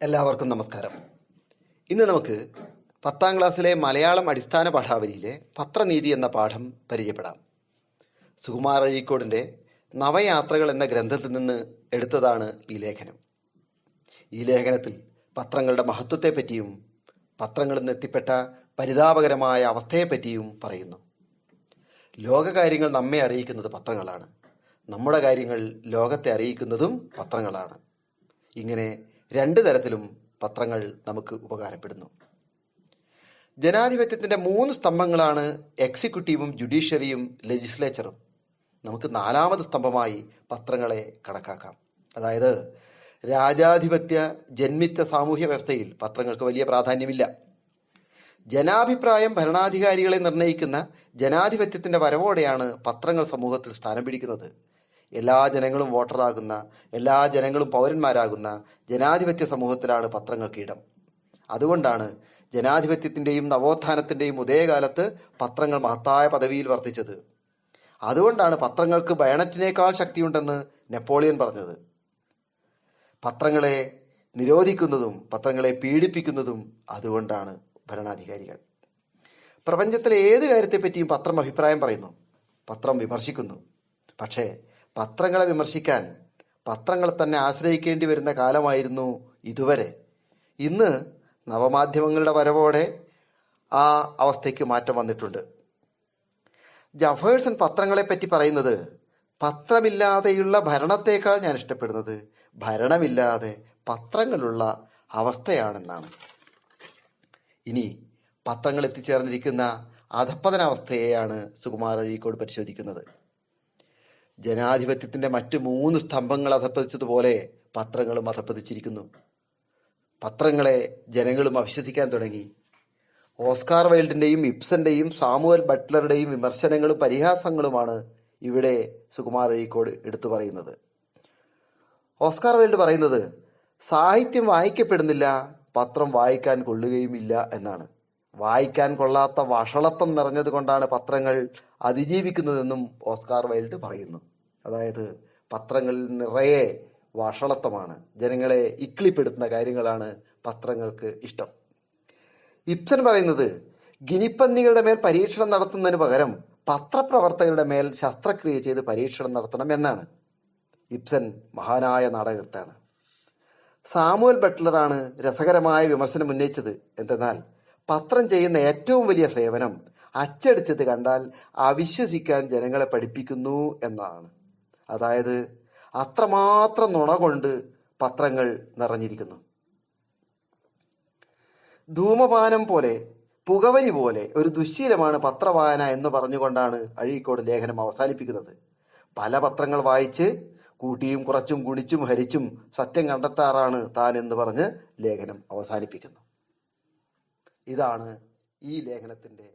എല്ലാവർക്കും നമസ്കാരം. ഇന്ന് നമുക്ക് പത്താം ക്ലാസ്സിലെ മലയാളം അടിസ്ഥാന പാഠാവലിയിലെ പത്രനീതി എന്ന പാഠം പരിചയപ്പെടാം. സുകുമാർ അഴീക്കോടിന്റെ നവയാത്രകൾ എന്ന ഗ്രന്ഥത്തിൽ നിന്ന് എടുത്തതാണ് ഈ ലേഖനം. ഈ ലേഖനത്തിൽ പത്രങ്ങളുടെ മഹത്വത്തെപ്പറ്റിയും പത്രങ്ങളിൽ നിന്ന് എത്തിപ്പെട്ട പരിതാപകരമായ അവസ്ഥയെപ്പറ്റിയും പറയുന്നു. ലോകകാര്യങ്ങൾ നമ്മെ അറിയിക്കുന്നത് പത്രങ്ങളാണ്. നമ്മുടെ കാര്യങ്ങൾ ലോകത്തെ അറിയിക്കുന്നതും പത്രങ്ങളാണ്. ഇങ്ങനെ രണ്ട് തരത്തിലും പത്രങ്ങൾ നമുക്ക് ഉപകാരപ്പെടുന്നു. ജനാധിപത്യത്തിന്റെ മൂന്ന് സ്തംഭങ്ങളാണ് എക്സിക്യൂട്ടീവും ജുഡീഷ്യറിയും ലെജിസ്ലേച്ചറും. നമുക്ക് നാലാമത് സ്തംഭമായി പത്രങ്ങളെ കണക്കാക്കാം. അതായത് രാജാധിപത്യ ജന്മിത്ത സാമൂഹ്യ വ്യവസ്ഥയിൽ പത്രങ്ങൾക്ക് വലിയ പ്രാധാന്യമില്ല. ജനാഭിപ്രായം ഭരണാധികാരികളെ നിർണയിക്കുന്ന ജനാധിപത്യത്തിന്റെ വരവോടെയാണ് പത്രങ്ങൾ സമൂഹത്തിൽ സ്ഥാനം പിടിക്കുന്നത്. എല്ലാ ജനങ്ങളും വോട്ടറാകുന്ന എല്ലാ ജനങ്ങളും പൗരന്മാരാകുന്ന ജനാധിപത്യ സമൂഹത്തിലാണ് പത്രങ്ങൾക്ക് ഇടം അതുകൊണ്ടാണ് ജനാധിപത്യത്തിന്റെയും നവോത്ഥാനത്തിന്റെയും ഉദയകാലത്ത് പത്രങ്ങൾ മഹത്തായ പദവിയിൽ വർദ്ധിച്ചത് അതുകൊണ്ടാണ് പത്രങ്ങൾക്ക് ബയണറ്റിനേക്കാൾ ശക്തിയുണ്ടെന്ന് നെപ്പോളിയൻ പറഞ്ഞത്. പത്രങ്ങളെ നിരോധിക്കുന്നതും പത്രങ്ങളെ പീഡിപ്പിക്കുന്നതും അതുകൊണ്ടാണ് ഭരണാധികാരികൾ. പ്രപഞ്ചത്തിലെ ഏത് കാര്യത്തെപ്പറ്റിയും പത്രം അഭിപ്രായം പറയുന്നു പത്രം വിമർശിക്കുന്നു. പക്ഷേ പത്രങ്ങളെ വിമർശിക്കാൻ പത്രങ്ങളെ തന്നെ ആശ്രയിക്കേണ്ടി വരുന്ന കാലമായിരുന്നു ഇതുവരെ. ഇന്ന് നവമാധ്യമങ്ങളുടെ വരവോടെ ആ അവസ്ഥയ്ക്ക് മാറ്റം വന്നിട്ടുണ്ട്. ജഫേഴ്സൺ പത്രങ്ങളെപ്പറ്റി പറയുന്നത് പത്രമില്ലാതെയുള്ള ഭരണത്തേക്കാൾ ഞാൻ ഇഷ്ടപ്പെടുന്നത് ഭരണമില്ലാതെ പത്രങ്ങളുള്ള അവസ്ഥയാണെന്നാണ്. ഇനി പത്രങ്ങൾ എത്തിച്ചേർന്നിരിക്കുന്ന അധപ്പതനാവസ്ഥയെയാണ് സുകുമാർ അഴീക്കോട് പരിശോധിക്കുന്നത്. ജനാധിപത്യത്തിന്റെ മറ്റ് മൂന്ന് സ്തംഭങ്ങൾ അധപ്പതിച്ചതുപോലെ പത്രങ്ങളും അധപ്പതിച്ചിരിക്കുന്നു പത്രങ്ങളെ ജനങ്ങളും അവിശ്വസിക്കാൻ തുടങ്ങി. ഓസ്കാർ വൈൽഡിന്റെയും ഇബ്സന്റെയും സാമുവൽ ബട്ട്ലറുടെയും വിമർശനങ്ങളും പരിഹാസങ്ങളുമാണ് ഇവിടെ സുകുമാർ അഴീക്കോട് എടുത്തു പറയുന്നത്. ഓസ്കാർ വൈൽഡ് പറയുന്നത് സാഹിത്യം വായിക്കപ്പെടുന്നില്ല പത്രം വായിക്കാൻ കൊള്ളുകയുമില്ല എന്നാണ്. വായിക്കാൻ കൊള്ളാത്ത വഷളത്വം നിറഞ്ഞതുകൊണ്ടാണ് പത്രങ്ങൾ അതിജീവിക്കുന്നതെന്നും ഓസ്കാർ വൈൽഡ് പറയുന്നു. അതായത് പത്രങ്ങളിൽ നിറയെ വഷളത്വമാണ്. ജനങ്ങളെ ഇക്ലിപ്പെടുത്തുന്ന കാര്യങ്ങളാണ് പത്രങ്ങൾക്ക് ഇഷ്ടം. ഇപ്സൻ പറയുന്നത് ഗിനിപ്പന്നികളുടെ മേൽ പരീക്ഷണം നടത്തുന്നതിന് പകരം പത്രപ്രവർത്തകരുടെ മേൽ ശസ്ത്രക്രിയ ചെയ്ത് പരീക്ഷണം നടത്തണം എന്നാണ്. ഇപ്സൻ മഹാനായ നാടകർത്താണ് സാമുവൽ ബട്ട്ലറാണ് രസകരമായ വിമർശനം ഉന്നയിച്ചത്. എന്തെന്നാൽ പത്രം ചെയ്യുന്ന ഏറ്റവും വലിയ സേവനം അച്ചടിച്ചത് കണ്ടാൽ അവിശ്വസിക്കാൻ ജനങ്ങളെ പഠിപ്പിക്കുന്നു എന്നതാണ് അതായത് അത്രമാത്രം നുണ കൊണ്ട് പത്രങ്ങൾ നിറഞ്ഞിരിക്കുന്നു. ധൂമപാനം പോലെ പുകവലി പോലെ ഒരു ദുശ്ശീലമാണ് പത്രവായന എന്ന് പറഞ്ഞുകൊണ്ടാണ് അഴീക്കോട് ലേഖനം അവസാനിപ്പിക്കുന്നത്. പല പത്രങ്ങൾ വായിച്ച് കൂട്ടിയും കുറച്ചും ഗുണിച്ചും ഹരിച്ചും സത്യം കണ്ടെത്താറാണ് താൻ എന്ന് പറഞ്ഞ് ലേഖനം അവസാനിപ്പിക്കുന്നു. ഇതാണ് ഈ ലേഖനത്തിന്റെ